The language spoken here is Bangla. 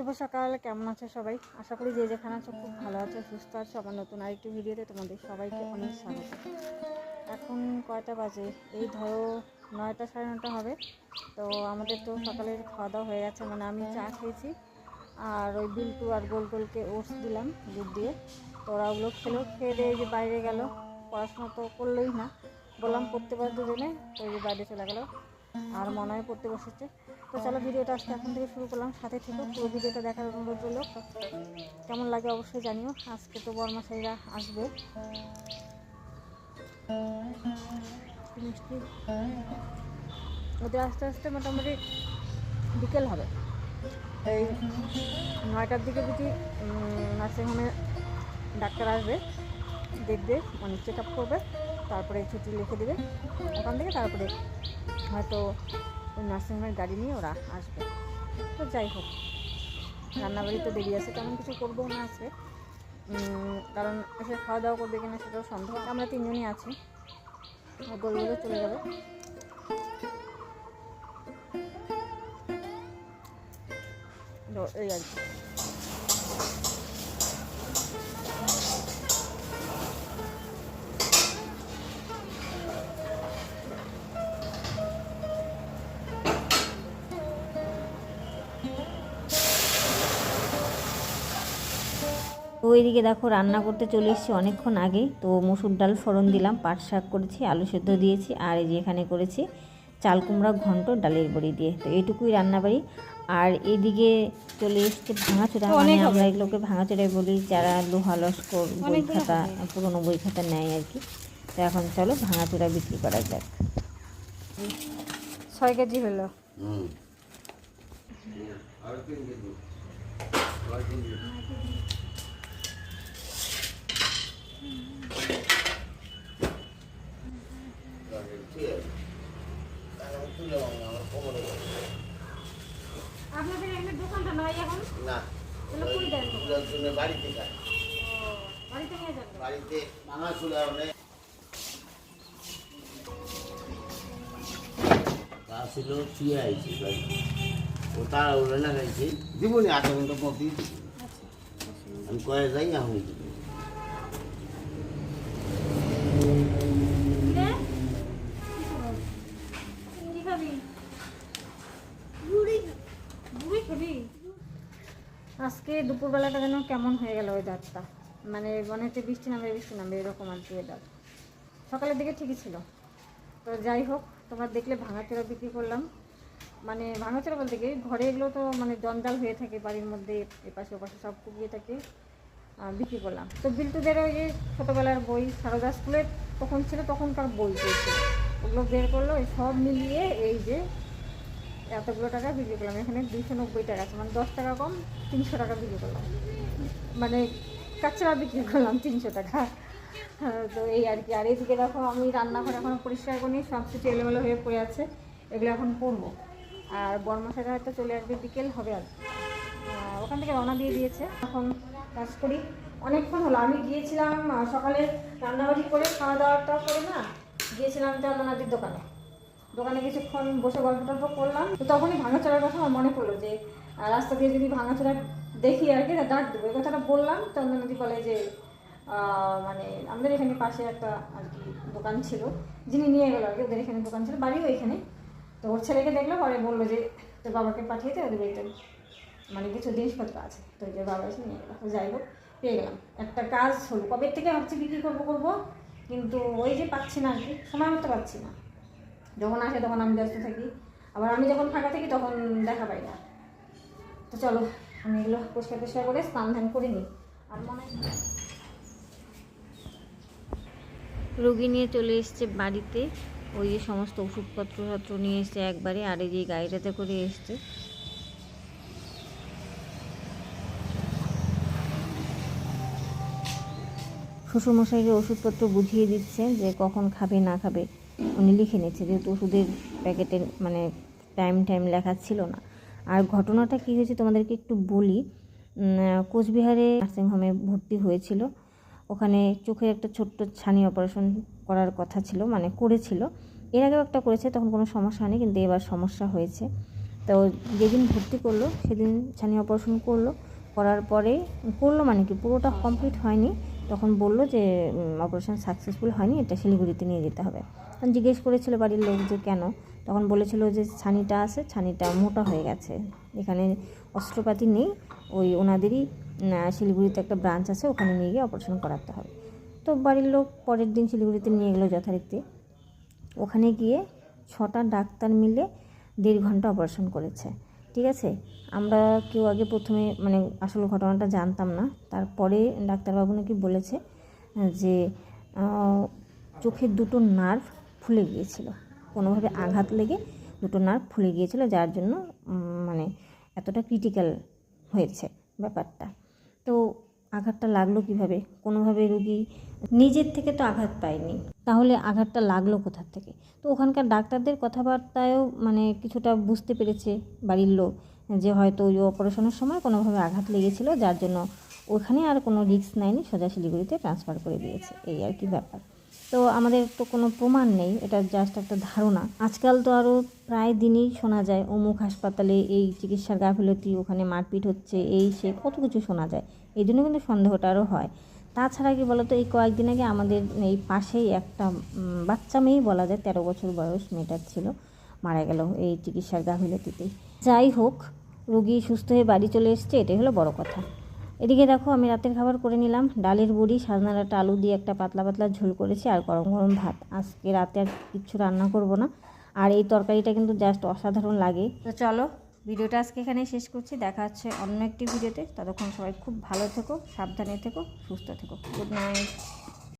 শুভ সকাল। কেমন আছো সবাই? আশা করি যে যেখানে আছো খুব ভালো আছো, সুস্থ আছো। আমার নতুন আরেকটি ভিডিওতে তোমাদের সবাইকে অনেক স্বাগত। এখন কয়টা বাজে? এই ধরো নয়টা সাড়ে নটা হবে। তো আমাদের তো সকালের খাওয়া দাওয়া হয়ে গেছে মানে আমি চা খেয়েছি। আর ওই বিল্টু আর গোল গোলকে ওটস দিলাম, দুধ দিয়ে। তো ওরা ওগুলো খেলো, খেয়ে দিয়ে যে বাইরে গেল। পড়াশোনা তো করলোই না। বললাম পড়তে পারে দুজনে তো এই যে বাইরে চলে গেলো। আর মনে হয় পড়তে বসেছে। তো চলো ভিডিওটা আজকে এখন থেকে শুরু করলাম। সাথে থেকে পুরো ভিডিওটা দেখার অনুরোধ রইল। কেমন লাগে অবশ্যই জানিও। আজকে তো বর্মাশাইরা আসবে। মিষ্টি। ওদের আস্তে আস্তে মোটামুটি বিকেল হবে। এই নয়টার দিকে যদি নার্সিংহোমে ডাক্তার আসবে, দেখবে মানে চেক আপ করবে, তারপরে ছুটি লিখে দেবে। ওখান থেকে তারপরে হয়তো ওই নার্সিংহোমের গাড়ি নিয়ে ওরা আসবে। তো যাই হোক, রান্নাবাড়ি তো দেরি আছে, তেমন কিছু করব না আছে কারণ এসে খাওয়া দাওয়া করবে কিনা সেটাও সন্দেহ। আমরা তিনজনই আছি। গরুগুলো চলে যাবে। এই আর কি। তো ওইদিকে দেখো রান্না করতে চলে এসেছি অনেকক্ষণ আগে। তো মসুর ডাল ফোড়ন দিলাম পাট শাক করেছি আলু সেদ্ধ দিয়েছি আর এই যে এখানে করেছি চাল কুমড়া ঘন্ট ডালের বড়ি দিয়ে। তো এইটুকুই রান্নাবাড়ি। আর এদিকে চলে এসছে ভাঙাচোরা। মানে আমরা এগুলোকে ভাঙাচোরাই বলি যারা লোহা লস্কর বই খাতা। পুরোনো বই খাতা নেয় আর কি। তো এখন চলো ভাঙাচোরা বিক্রি করা যাক। ছয় কেজি হলো। আর তিন কেজি আর তিন কেজি ঠিক আছে আমি তুলে আমার কোমরে আপনাদের এখানে এখন? না। বাড়িতে বাড়িতে নিয়ে যান। বাড়িতে ভাঙা চুলা অনেক তা ছিল শুয়ে আইছি বাড়ি ও তারা উড়ে দিবনি আধা ঘণ্টা পর দিয়ে দিবি। আমি কয়ে যাই এখন দিব কি খাবি বুড়ি বুড়ি খাবি আজকে দুপুরবেলাটা যেন কেমন হয়ে গেল ওয়েদারটা মানে মনে হচ্ছে বৃষ্টি নামবে বৃষ্টি নামবে, এরকম আর কি ওয়েদার সকালের দিকে ঠিকই ছিল। তো যাই হোক, তোমরা দেখলে ভাঙাচোরা বিক্রি করলাম। মানে ভাঙাচোরা বলতে কি, ঘরে এগুলো তো মানে জঞ্জাল হয়ে থাকে, বাড়ির মধ্যে এপাশে ওপাশে সব কুপিয়ে থাকে বিক্রি করলাম। তো বিল্টুদের ওই যে ছোটোবেলার বই, সারদা স্কুলে তখন ছিল তখনকার বই পেয়েছে ওগুলো বের করল সব মিলিয়ে এই যে এতগুলো টাকা বিক্রি করলাম। এখানে দুশো নব্বই টাকা আছে। মানে দশ টাকা কম তিনশো টাকা বিক্রি করলাম। মানে কাঁচরা বিক্রি করলাম তিনশো টাকা। হ্যাঁ, তো এই আর কি। আর এদিকে দেখো আমি রান্নাঘর এখন পরিষ্কার করি সব কিছু এলোমেলো হয়ে পড়ে আছে। এগুলো এখন করব। আর বর্মশাটা হয়তো চলে আসবে বিকেল হবে আর ওখান থেকে রওনা দিয়ে দিয়েছে। এখন কাজ করি। অনেকক্ষণ হলো আমি গিয়েছিলাম সকালে রান্নাবাড়ি করে খাওয়া দাওয়াটা করে না গিয়েছিলাম চন্দ্রনাথের দোকানে। দোকানে কিছুক্ষণ বসে গল্প টল্প করলাম। তো তখনই ভাঙাচোরার কথা আমার মনে পড়ল যে রাস্তা দিয়ে যদি ভাঙাচোরা দেখি আর কি ডাক দেবো। এই কথাটা বললাম, চন্দ্রনদী বলে যে মানে আমাদের এখানে পাশে একটা আর কি দোকান ছিল, যিনি নিয়ে গেলো আর কি, ওদের এখানে দোকান ছিল, বাড়িও এখানে। তো ওর ছেলেকে দেখল, পরে বলল যে, তোর বাবাকে পাঠিয়ে দে, ওদের বাড়িতে মানে কিছু জিনিসপত্র আছে। তো ওই যে বাবা এসে নিয়ে গেলো। যাই হোক, পেয়ে গেলাম। একটা কাজ হলো, কবে থেকে ভাবছি বিক্রি করব করব? কিন্তু ওই যে পাচ্ছি না আর কি, সময় মতো পাচ্ছি না। যখন আসে তখন আমি ব্যস্ত থাকি। আবার আমি যখন ফাঁকা থাকি তখন দেখা পাই না। তো চলো, আমি এগুলো পরিষ্কার পরিষ্কার করে স্নান ধান করে নিই। আর মনে রুগী নিয়ে চলে এসছে বাড়িতে। ওই যে সমস্ত ওষুধপত্র পত্র নিয়ে এসছে একবারে, আর এই যে গাড়িটাতে করে এসছে। শ্বশুরমশাইকে ওষুধপত্র বুঝিয়ে দিচ্ছে যে কখন খাবে, না খাবে উনি লিখে নিচ্ছে যেহেতু ওষুধের প্যাকেটে মানে টাইম টাইম লেখা ছিল না। আর ঘটনাটা কী হয়েছে তোমাদেরকে একটু বলি। কোচবিহারে নার্সিংহোমে ভর্তি হয়েছিল। ওখানে চোখের একটা ছোট্ট ছানি অপারেশন করার কথা ছিল মানে করেছিল। এর আগেও একটা করেছে, তখন কোনো সমস্যা হয়নি, কিন্তু এবার সমস্যা হয়েছে। তো যেদিন ভর্তি করল, সেদিন ছানি অপারেশন করল। করার পরে, করল মানে কি, পুরোটা কমপ্লিট হয়নি। তখন বলল যে অপারেশন সাকসেসফুল হয়নি, এটা শিলিগুড়িতে নিয়ে যেতে হবে। তখন জিজ্ঞেস করেছিল বাড়ির লোক যে, কেন? তখন বলেছিল যে, ছানিটা আছে, ছানিটা মোটা হয়ে গেছে। এখানে অস্ত্রপাতি নেই, ওই ওনাদেরই শিলিগুড়িতে একটা ব্রাঞ্চ আছে, ওখানে নিয়ে গিয়ে অপারেশন করাতে হবে। তো বাড়ির লোক পরের দিন শিলিগুড়িতে নিয়ে গেলো যথারীতি। ওখানে গিয়ে ছটা ডাক্তার মিলে দেড় ঘণ্টা অপারেশন করেছে। ঠিক আছে? আমরা কেউ আগে প্রথমে মানে আসল ঘটনাটা জানতাম না। তারপরে ডাক্তারবাবু নাকি বলেছে যে চোখের দুটো নার্ভ ফুলে গিয়েছিল। কোনোভাবে আঘাত লেগে দুটো নার্ভ ফুলে গিয়েছিল, যার জন্য মানে এতটা ক্রিটিক্যাল হয়েছে ব্যাপারটা। তো আঘাতটা লাগল কীভাবে? কোনোভাবে রুগী নিজের থেকে তো আঘাত পায়নি। তাহলে আঘাতটা লাগল কোথার থেকে? তো ওখানকার ডাক্তারদের কথাবার্তায়ও মানে কিছুটা বুঝতে পেরেছে বাড়ির লোক যে হয়তো ওই অপারেশনের সময় কোনোভাবে আঘাত লেগেছিল, যার জন্য ওখানে আর কোনো রিস্ক নেয়নি সোজা শিলিগুড়িতে ট্রান্সফার করে দিয়েছে। এই আর কি ব্যাপার। তো আমাদের তো কোনো প্রমাণ নেই, এটা জাস্ট একটা ধারণা। আজকাল তো আরও প্রায় দিনই শোনা যায়, অমুক হাসপাতালে এই চিকিৎসার গাফিলতি, ওখানে মারপিট হচ্ছে, এই সে কত কিছু শোনা যায়। এই জন্য কিন্তু সন্দেহটা আরও হয়। তাছাড়া কি বলতো, এই কয়েকদিন আগে আমাদের এই পাশেই একটা বাচ্চা মেয়েই বলা যায়, তেরো বছর বয়স, মেয়েটার ছিল, মারা গেল এই চিকিৎসার গাফিলতিতেই। যাই হোক, রুগী সুস্থ হয়ে বাড়ি চলে এসছে, এটাই হলো বড় কথা। এদিকে দেখো, আমি রাতের খাবার করে নিলাম। ডালের বড়ি সাজনা একটা আলু দিয়ে একটা পাতলা পাতলা ঝোল করেছি, আর গরম গরম ভাত। আজকে রাতে আর কিচ্ছু রান্না করব না। আর এই তরকারিটা কিন্তু জাস্ট অসাধারণ লাগে। তো চলো, ভিডিওটা আজকে এখানেই শেষ করছি। দেখা হচ্ছে অন্য একটি ভিডিওতে। ততক্ষণ সবাই খুব ভালো থেকো, সাবধানে থেকো, সুস্থ থেকো। Good night